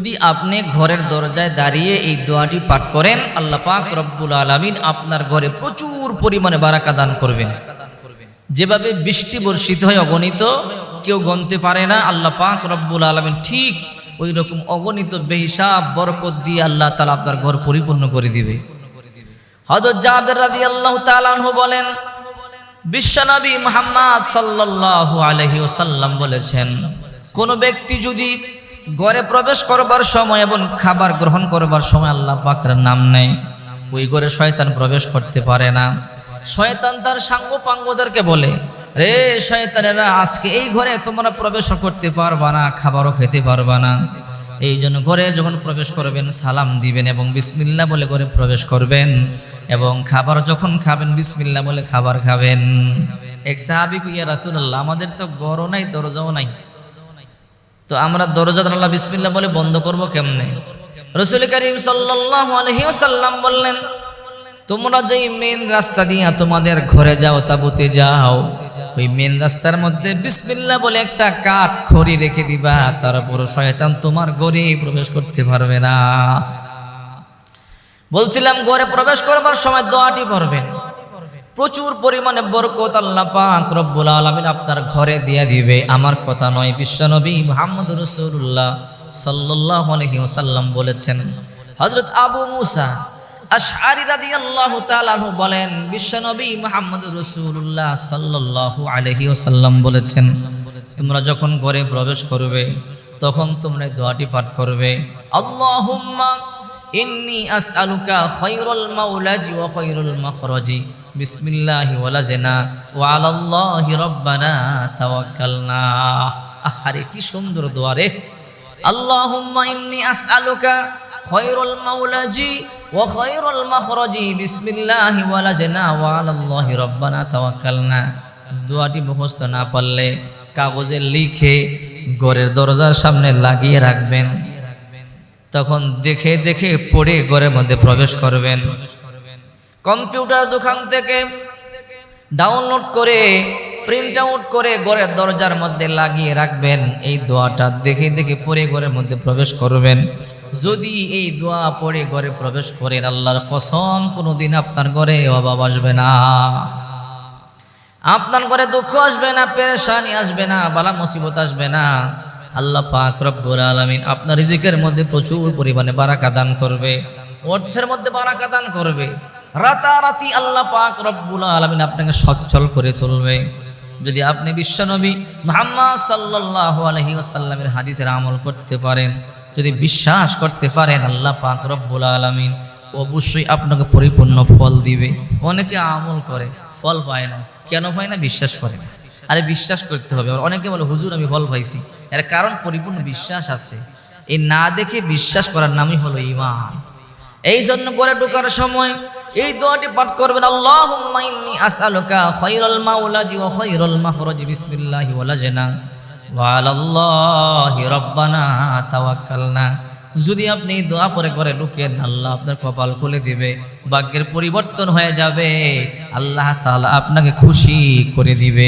যদি আপনি ঘরের দরজায় দাঁড়িয়ে এই দোয়াটি পাঠ করেন, আল্লাহ পাক রব্বুল আলমিন আপনার ঘরে প্রচুর পরিমাণে বারাকা দান করবেন। যেভাবে বৃষ্টি বর্ষিত হয় অগণিত, কেউ গণতে পারে না, আল্লাহ পাক রব্বুল আলমিন ঠিক ওই রকম অগণিত বেহিসাব, বরকত দিয়ে আল্লাহ তালা আপনার ঘর পরিপূর্ণ করে দিবে। আল্লাহ বলেন, বিশ্বনবী মুহাম্মদ সাল্লাল্লাহু আলহি ওসাল্লাম বলেছেন, কোন ব্যক্তি যদি ঘরে প্রবেশ করবার সময় এবং খাবার গ্রহণ করবার সময় আল্লাহ পাকের নাম নেই ওই ঘরে শয়তান প্রবেশ করতে পারে না। শয়তান তার সাঙ্গ পাঙ্গদেরকে বলে, রে শয়তানেরা, আজকে এই ঘরে তোমরা প্রবেশ করতে পারবা না, খাবারও খেতে পারবা না। এই জন্য ঘরে যখন প্রবেশ করবেন, সালাম দিবেন এবং বিসমিল্লা বলে ঘরে প্রবেশ করবেন এবং খাবার যখন খাবেন, বিসমিল্লা বলে খাবার খাবেন। এক সাহাবি কুইয়া রাসুল্লাহ আমাদের তো গড়ও নাই, দরজাও নাই। তো আমরা দরজা আল্লাহ বিসমিল্লা বলে বন্ধ করব কেমনে? রসুল করিম আলাইহি বললেন, তোমরা যেই মেন রাস্তা দিয়া তোমাদের ঘরে যাও, তাবুতে যাও। ওই মেন রাস্তার মধ্যে বিসমিল্লা বলে একটা কাঠ খড়ি রেখে দিবা তার তারপর শয়তান তোমার ঘরে প্রবেশ করতে পারবে না। বলছিলাম, ঘরে প্রবেশ করবার সময় দোয়াটি পড়বেন। প্রচুর পরিমাণে বরকত আল্লাহ পাক রব্বুল আলামিন আপনার ঘরে দিয়ে দিবে। আমার কথা নয়, বিশ্বনবী মুহাম্মদ রাসূলুল্লাহ সাল্লাল্লাহু আলাইহি ওয়াসাল্লাম বলেছেন, হযরত আবু মুসা আশআরি রাদিয়াল্লাহু তাআলা আনহু বলেন, বিশ্বনবী মুহাম্মদ রাসূলুল্লাহ সাল্লাল্লাহু আলাইহি ওয়াসাল্লাম বলেছেন, তোমরা যখন ঘরে প্রবেশ করবে, তখন তোমরা দোয়াটি পাঠ করবে, আল্লাহুম্মা ইন্নি আসআলুকা খায়রুল মাওলাজি ওয়া খায়রুল মাখরাজি। বিসমিল্লাহি ওয়ালাজনা ওয়া আলাল্লাহি রাব্বানা তাওয়াক্কালনা। আহারে, কি সুন্দর দোয়া রে। আল্লাহুম্মা ইন্নি আসআলুকা খায়রুল মাওলাজি ওয়া খায়রুল মাখরাজি, বিসমিল্লাহি ওয়ালাজনা ওয়া আলাল্লাহি রাব্বানা তাওয়াক্কালনা। দোয়াটি মুখস্থ না পারলে কাগজে লিখে ঘরের দরজার সামনে লাগিয়ে রাখবেন। তখন দেখে দেখে পড়ে ঘরের মধ্যে প্রবেশ করবেন। কম্পিউটার দোকান থেকে ডাউনলোড করে প্রিন্ট আউট করে ঘরের দরজার মধ্যে লাগিয়ে রাখবেন। এই দোয়াটা দেখে দেখে পরে ঘরের মধ্যে প্রবেশ করবেন। যদি এই দোয়া পড়ে ঘরে প্রবেশ করেন, আল্লাহর কসম, কোনোদিন আপনার ঘরে অভাব আসবে না। আপনার ঘরে দুঃখ আসবে না, পেরেশানি আসবে না, বালা মুসিবত আসবে না। আল্লাহ পাক রব্বুল আলামিন আপনার রিজিকের মধ্যে প্রচুর পরিমাণে বারাকা দান করবে। অর্থের মধ্যে বারাকা দান করবে। রাতারাতি আল্লাহ পাক রব্বুল আলামিন আপনাকে সচ্ছল করে তুলবে। যদি আপনি বিশ্বনবী মুহাম্মদ সাল্লাল্লাহু আলাইহি ওয়াসাল্লামের হাদিসের আমল করতে পারেন, যদি বিশ্বাস করতে পারেন আল্লাহ পাক রব্বুল আলামিন অবশ্যই আপনাকে পরিপূর্ণ ফল দিবে। অনেকে আমল করে, ফল পায় না। কেন পায় না? বিশ্বাস করে না। আরে বিশ্বাস করতে হবে। অনেকে বলে, হুজুর, আমি ফল পাইছি। এর কারণ পরিপূর্ণ বিশ্বাস আছে। এই না দেখে বিশ্বাস করার নামই হলো ইমান এই জন্য করে ঢোকার সময় এই দোয়াটি পাঠ করবেন, আল্লাহুম্মা ইন্নী আসআলুকা খায়রাল মাওলাজি ওয়া খায়রাল মাখরাজি, বিসমিল্লাহি ওয়া লাজনা। ওয়া আলাল্লাহি রাব্বানা, তাওয়াক্কালনা। যদি আপনি দোয়া পরে করে ঢুকেন আল্লাহ আপনার কপাল খুলে দিবে, ভাগ্যের পরিবর্তন হয়ে যাবে, আল্লাহ তাআলা আপনাকে খুশি করে দিবে।